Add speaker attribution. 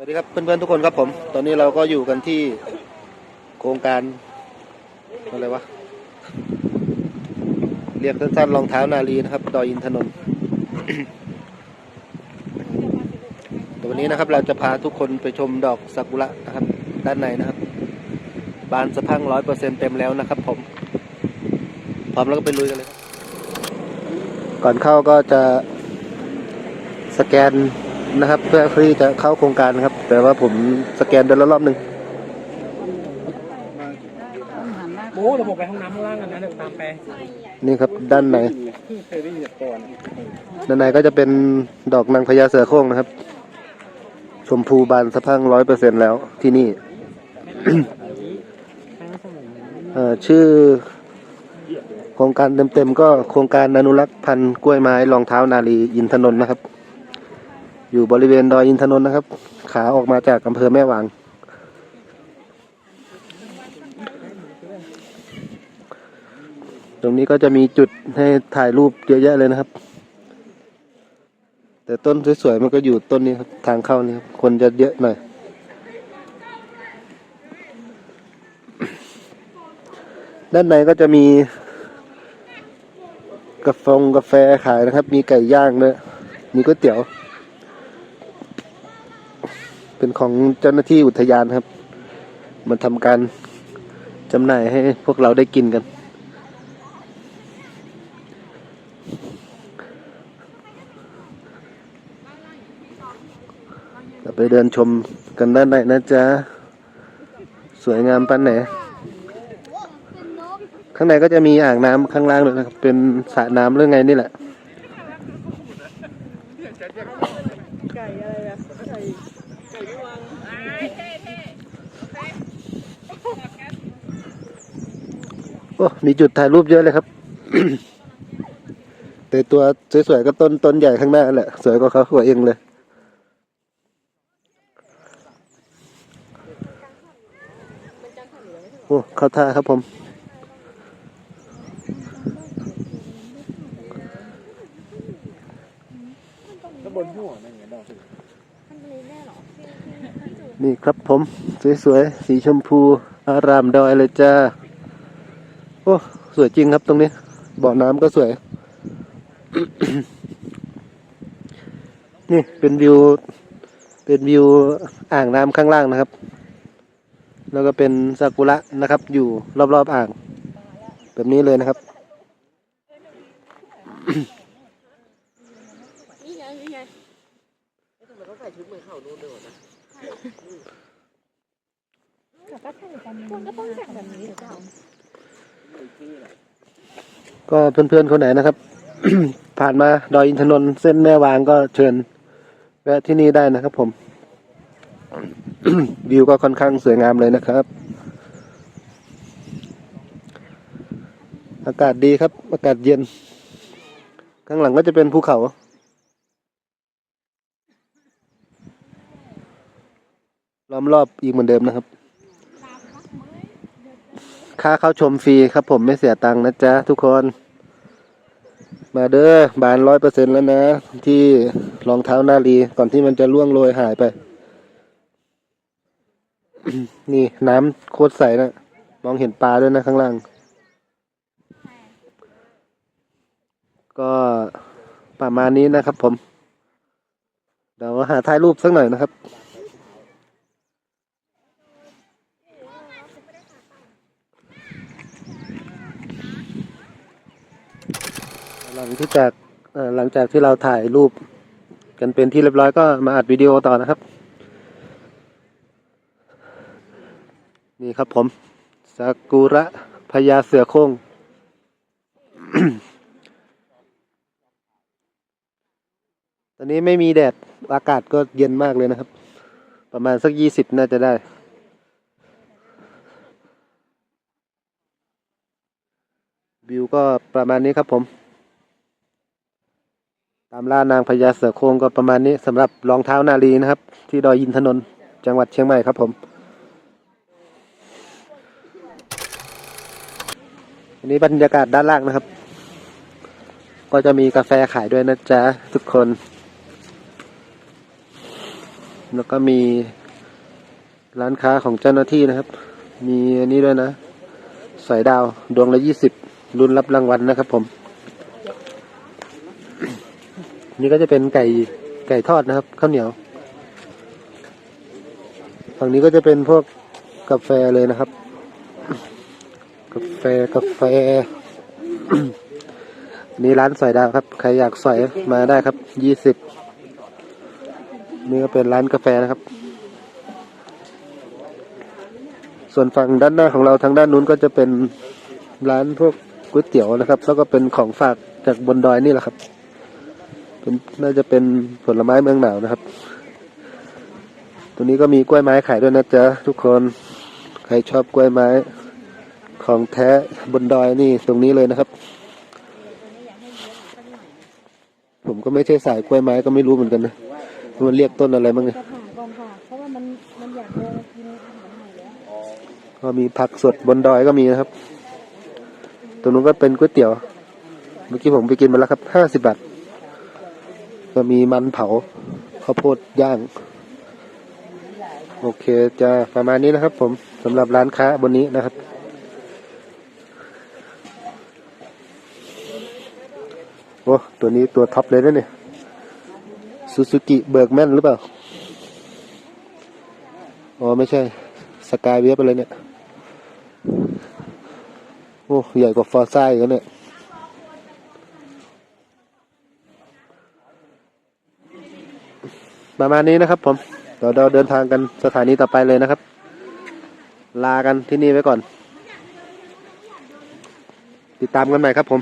Speaker 1: สวัสดีครับเพื่อนๆทุกคนครับผม ตอนนี้เราก็อยู่กันที่โครงการอะไรวะเรียกสั้นๆรองเท้านาลีนะครับ ดอยอินทนนท์ต่วันนี้นะครับเราจะพาทุกคนไปชมดอกซากุระนะครับ ด้านในนะครับ บานสะพังร้อยเปอร์เซ็นเต็มแล้วนะครับผม พร้อมแล้วก็ไปลุยกันเลย ก่อนเข้าก็จะสแกน นะครับ เพื่อที่จะเข้าโครงการนะครับ แต่ว่าผมสแกนเดือนละรอบหนึ่ง
Speaker 2: โอ้ระบบไปห้องน้ำข้างล่างกันนะเดี๋ยวตามไป
Speaker 1: นี่ครับด้านใน
Speaker 2: เคยได้ยินก่อน
Speaker 1: ด้านในก็จะเป็นดอกนางพญาเสือโคร่งนะครับ ชมพูบานสะพรังร้อยเปอร์เซ็นแล้วที่นี่ เอ่อชื่อโครงการเต็มๆก็โครงการอนุรักษ์พันธุ์กล้วยไม้รองเท้านาลีอินทนนท์นะครับ อยู่บริเวณดอยอินทนนท์นะครับ ขาออกมาจากอำเภอแม่วาง ตรงนี้ก็จะมีจุดให้ถ่ายรูปเยอะแยะเลยนะครับ แต่ต้นสวยๆมันก็อยู่ต้นนี้ครับทางเข้านี่ครับคนจะเยอะหน่อยด้านในก็จะมีกาแฟงกาแฟขายนะครับ มีไก่ย่างด้วยมีก๋วยเตี๋ยว เป็นของเจ้าหน้าที่อุทยานครับมันทำการจำหน่ายให้พวกเราได้กินกัน ไปเดินชมกันด้านในนะจ๊ะ สวยงามปันไหน ข้างในก็จะมีอ่างน้ำข้างล่างด้วยนะครับ เป็นสระน้ำเรื่องไงนี่แหละ
Speaker 2: ไก่อะไรอะไก่
Speaker 1: โอ้ มีจุดถ่ายรูปเยอะเลยครับ แต่ตัวสวยๆก็ต้นต้นใหญ่ข้างหน้าแหละ สวยกว่าเขาหัวเองเลย โอ้ เข้าท่าครับผม
Speaker 2: ก็บนหัวนั่นไงดอก
Speaker 1: นี่หรอ นี่ครับผม สวยๆ สีชมพู อารามดอยเลยจ้า โอ้ สวยจริงครับตรงนี้ บ่อน้ำก็สวย นี่เป็นวิว เป็นวิวอ่างน้ำข้างล่างนะครับ แล้วก็เป็นซากุระนะครับ อยู่รอบๆอ่าง แบบนี้เลยนะครับ
Speaker 3: นี่ไงนี่ไง
Speaker 2: ทำไมต้องใส่ชุดเหมือนเขาโน่นด้วยวะนะ
Speaker 3: คุณก็ต้องแต่งแบบนี้หรือเปล่า
Speaker 1: ก็เพื่อนๆคนไหนนะครับ ผ่านมาดอยอินทนนท์เส้นแม่วางก็เชิญแวะที่นี่ได้นะครับ ผม วิวก็ค่อนข้างสวยงามเลยนะครับ อากาศดีครับ อากาศเย็น ข้างหลังก็จะเป็นภูเขาล้อมรอบอีกเหมือนเดิมนะครับ ค่าเข้าชมฟรีครับผมไม่เสียตังค์นะจ๊ะทุกคน มาเด้อบานร้อยเปอร์เซ็นแล้วนะ ที่รองเท้านาลีก่อนที่มันจะล่วงโรยหายไป นี่น้ำโคตรใสนะ มองเห็นปลาด้วยนะข้างล่าง ก็ประมาณนี้นะครับผม เดี๋ยวหาถ่ายรูปสักหน่อยนะครับ หลังที่จากหลังจากที่เราถ่ายรูปกันเป็นที่เรียบร้อยก็มาอัดวิดีโอต่อนะครับ นี่ครับผมซากุระพญาเสือโคร่งตอนนี้ไม่มีแดดอากาศก็เย็นมากเลยนะครับ ประมาณสักยี่สิบน่าจะได้ วิวก็ประมาณนี้ครับผม ตามล่านางพญาเสือโครงก็ประมาณนี้สำหรับรองเท้านาลีนะครับ ที่ดอยอินทนนท์จังหวัดเชียงใหม่ครับผมอันนี้บรรยากาศด้านล่างนะครับ ก็จะมีกาแฟขายด้วยนะจ๊ะทุกคน แล้วก็มีร้านค้าของเจ้าหน้าที่นะครับ มีอันนี้ด้วยนะสอยดาวดวงละยี่สิบรุ่นรับรางวัลนะครับผม นี่ก็จะเป็นไก่ไก่ทอดนะครับข้าวเหนียว ฝั่งนี้ก็จะเป็นพวกกาแฟเลยนะครับ กาแฟกาแฟนี่ร้านสอยดาวครับ ใครอยากสอยมาได้ครับ ยี่สิบ นี่ก็เป็นร้านกาแฟนะครับ ส่วนฝั่งด้านหน้าของเราทางด้านนู้นก็จะเป็นร้านพวกก๋วยเตี๋ยวนะครับ แล้วก็เป็นของฝากจากบนดอยนี่แหละครับ นน่าจะเป็นผลไม้เมืองหนาวนะครับ ตัวนี้ก็มีกล้วยไม้ขายด้วยนะจ๊ะทุกคน ใครชอบกล้วยไม้ ของแท้บนดอยนี่ตรงนี้เลยนะครับ ผมก็ไม่ใช่สายกล้วยไม้ก็ไม่รู้เหมือนกันนะว่ามันเรียกต้นอะไรบ้างเนี่ย
Speaker 3: จะผ่าก่อนค่ะเพราะว่ามันมันอยากจะกินอาหารใหม่แล้ว
Speaker 1: ก็มีผักสดบนดอยก็มีนะครับตรงนู้นก็เป็นก๋วยเตี๋ยว เมื่อกี้ผมไปกินมาแล้วครับห้าสิบบาท ก็มีมันเผาข้าวโพดย่าง โอเคจะประมาณนี้นะครับ ผมสำหรับร้านค้าบนนี้นะครับ โอ้ตัวนี้ตัวท็อปเลยนะเนี่ยซูซูกิเบิร์กแมนหรือเปล่า อ๋อ ไม่ใช่ สกายเวฟอะไรเนี่ย โอ้ ใหญ่กว่าฟอร์ซ่าอีกแล้วเนี่ย ประมาณนี้นะครับผมเดี๋ยวเราเดินทางกันสถานีต่อไปเลยนะครับ ลากันที่นี่ไว้ก่อน ติดตามกันใหม่ครับผม